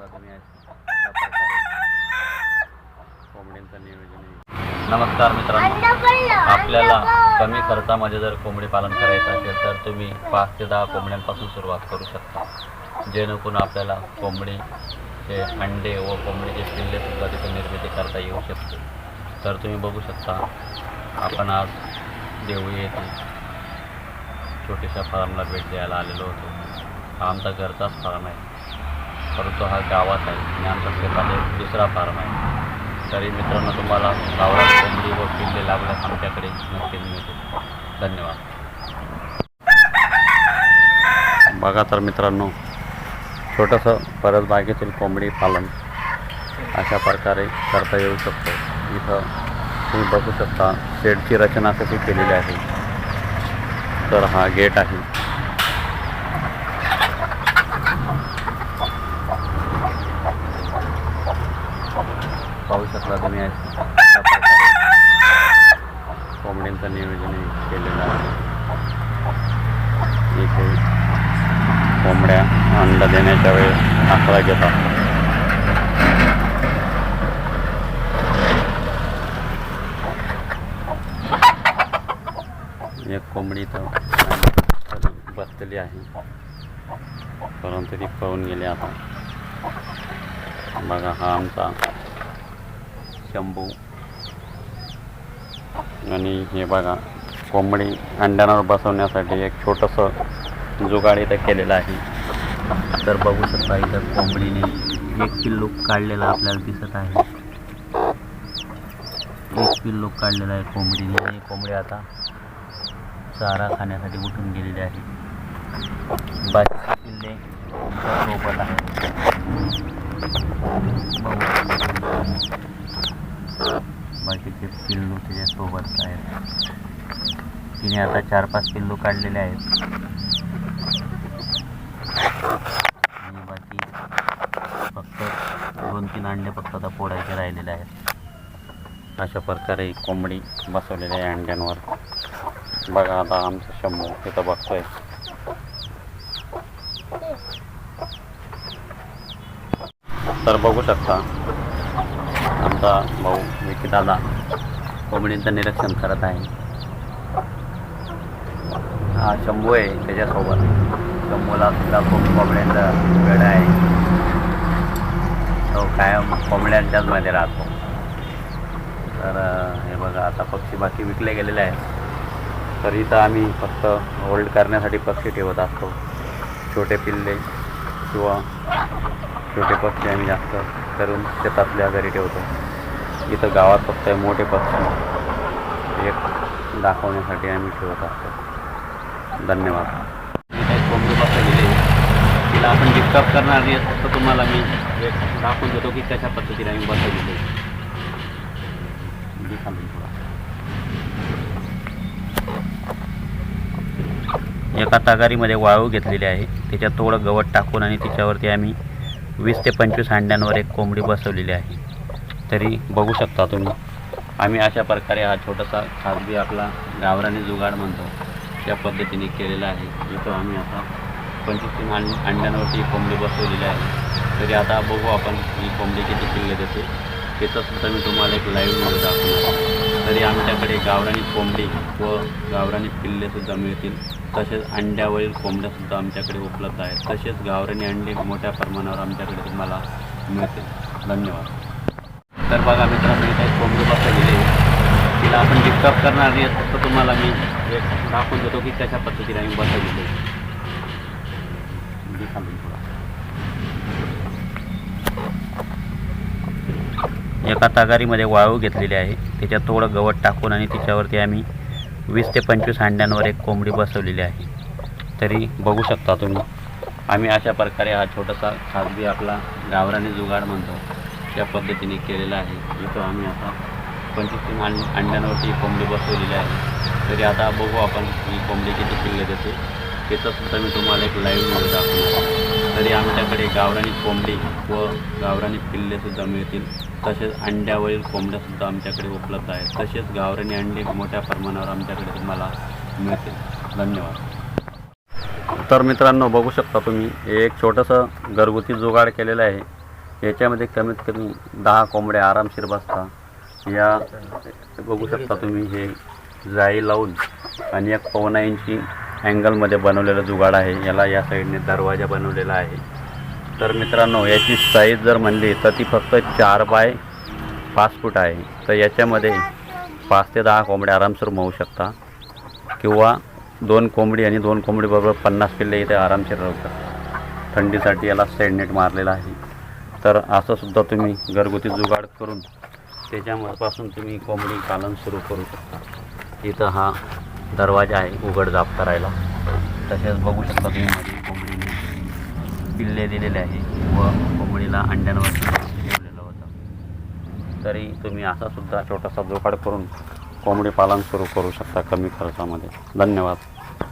तुम्ही कोंबड्यांचं नियोजन. नमस्कार मित्रांनो आपल्याला कमी खर्चामध्ये जर कोंबडी पालन करायचं असेल तर तुम्ही पाच ते दहा कोंबड्यांपासून सुरुवात करू शकता. जेणेकरून आपल्याला कोंबडीचे अंडे व कोंबडीचे पिल्ले सुद्धा तिथे निर्मिती करता येऊ शकते. तर तुम्ही बघू शकता आपण आज देवळी येथे छोट्याशा फार्मला भेट द्यायला आलेलो होतो. हा आमचा घरचाच फार्म आहे. परंतु हा गावात आहे. आणि आमचा दुसरा फार्म आहे. तरी मित्रांनो तुम्हाला गावात कोंबडी व पिल्ले लागल्यास आमच्याकडे नक्कीच मिळतील धन्यवाद. बघा तर मित्रांनो छोटंसं परत बागेतील कोंबडी पालन अशा प्रकारे करता येऊ शकतो. इथं तुम्ही बघू शकता शेडची रचना कशी केलेली आहे. तर हा गेट आहे. पाहू शकला तुम्ही. कोंबड्यांचं नियोजन केलेलं आहे. इथे कोंबड्या अंडा देण्याच्या वेळेस आकडा घेतात. एक कोंबडी तर बसलेली आहे. परंतु ती पळून गेली आता. बघा हा आमचा शंभू आणि हे बघा कोंबडी अंड्यांवर बसवण्यासाठी एक छोटंसं जुगाड इथं केलेलं आहे. तर बघू शकता इथं कोंबडीने एक पिल्लू काढलेला आपल्याला दिसत आहे. एक पिल्लू काढलेला आहे कोंबडीने. आणि कोंबडी आता चारा खाण्यासाठी उठून गेलेली आहे. बाकीचे किल्ले सोबत आहेत. बाकीचे पिल्लू तिच्यासोबत आहेत तिने आता चार पाच पिल्लू काढलेले आहेत. आणि बाकी फक्त दोन तीन अंडे फक्त आता फोडायचे राहिलेले आहेत. अशा प्रकारे कोंबडी बसवलेली आहे अंड्यांवर. बघा आता आमचा शंभू तिथं बघतोय. तर बघू शकता आमचा भाऊ विकी दादा. कोंबडींचं निरीक्षण करत आहे. हा शंभू आहे त्याच्यासोबत. शंभूला सुद्धा खूप कोंबड्यांचा वेळ आहे. तो कायम कोंबड्यांच्याच मध्ये राहतो. तर हे बघा आता पक्षी बाकी विकले गेलेले आहेत. तर आम्ही फक्त होल्ड करण्यासाठी पक्षी ठेवत असतो. छोटे पिल्ले किंवा छोटे पक्षी आम्ही जास्त करून शेतातल्या घरी ठेवतो. इथं गावात फक्त मोठे पक्षी एक दाखवण्यासाठी आम्ही ठेवत असतो धन्यवाद कोंबडी बसवलेली आहे. तिला आपण डिस्टर्ब करणार नाही फक्त तुम्हाला मी एक दाखवून देतो की कशा पद्धतीने आम्ही बसवली आहे. एका तगारीमध्ये वाळू घेतलेली आहे त्याच्यात थोडं गवत टाकून आणि तिच्यावरती आम्ही वीस ते पंचवीस अंड्यांवर एक कोंबडी बसवलेली आहे तरी बघू शकता तुम्ही. आम्ही अशा प्रकारे हा छोटासा खाजगी आपला गावरानी जुगाड म्हणतो त्या पद्धतीने केलेला आहे. इथं आम्ही आता पंचवीस तीन अंड्यांवरती कोंबडी बसवलेली आहे. तरी आता बघू आपण ही कोंबडी किती किल्ले देते. त्याचंसुद्धा मी तुम्हाला एक लाईव्हमध्ये दाखवणार तरी आमच्याकडे गावरानी कोंबडी व गावरानी पिल्लेसुद्धा मिळतील. तसेच अंड्यावरील कोंबड्यासुद्धा आमच्याकडे उपलब्ध आहेत. तसेच गावरानी अंडे मोठ्या प्रमाणावर आमच्याकडे तुम्हाला मिळतील. धन्यवाद. तर बघा मित्रांनो इथे कोंबडी बसवलेली गेले तिला आपण डिस्टर्ब करणार नाही फक्त तुम्हाला मी दाखवून देतो की कशा पद्धतीने आम्ही बसवलेली आहे. एका तगारीमध्ये वाळू घेतलेली आहे. त्याच्यात थोडं गवत टाकून आणि तिच्यावरती आम्ही वीस ते पंचवीस अंड्यांवर एक कोंबडी बसवलेली आहे. तरी बघू शकता तुम्ही आम्ही अशा प्रकारे हा छोटासा खाजगी आपला गावराने जुगाड म्हणतो. त्या पद्धतीने केलेला आहे. इथं आम्ही आता पंचवीस तीन अंड्यांवरती ही कोंबडी बसवलेली आहे. तरी आता बघू आपण ही कोंबडी किती शिल्लक देते. त्याचंसुद्धा मी तुम्हाला एक लाईव्हमध्ये दाखवणार तरी आमच्याकडे गावरानी कोंबडी व गावरानी पिल्लेसुद्धा मिळतील. तसेच अंड्यावरील कोंबड्यासुद्धा आमच्याकडे उपलब्ध आहेत. तसेच गावरानी अंडे मोठ्या प्रमाणावर आमच्याकडे तुम्हाला मिळतील. धन्यवाद. तर मित्रांनो बघू शकता तुम्ही एक छोटंसं घरगुती जुगाड केलेलं आहे. याच्यामध्ये कमीत कमी दहा कोंबड्या आरामशीर बसता. या बघू शकता तुम्ही हे जाळी लावून आणि एक पवना इंची अँगलमध्ये बनवलेलं जुगाड आहे. याला या साईडने दरवाजा बनवलेला आहे. तर मित्रांनो याची साईज जर म्हणली तर ती फक्त चार बाय पाच फूट आहे. तर याच्यामध्ये पाच ते दहा कोंबड्या आरामशीर मावू शकता. किंवा दोन कोंबडी आणि दोन कोंबडीबरोबर पन्नास किल्ले इथे आरामशीर राहू शकता. थंडीसाठी याला सेडनेट मारलेला आहे. तर असंसुद्धा तुम्ही घरगुती जुगाड करून त्याच्यापासून तुम्ही कोंबडी पालन सुरू करू शकता. इथं हा दरवाजा आहे उघड जाप करायला. तसेच बघू शकता तुम्ही माझी कोंबडीने पिल्ले दिलेले आहे व कोंबडीला अंड्यांवर ठेवलेलं होतं. तरी तुम्ही असासुद्धा छोटासा जुगाड करून कोंबडी पालन सुरू करू शकता कमी खर्चामध्ये. धन्यवाद.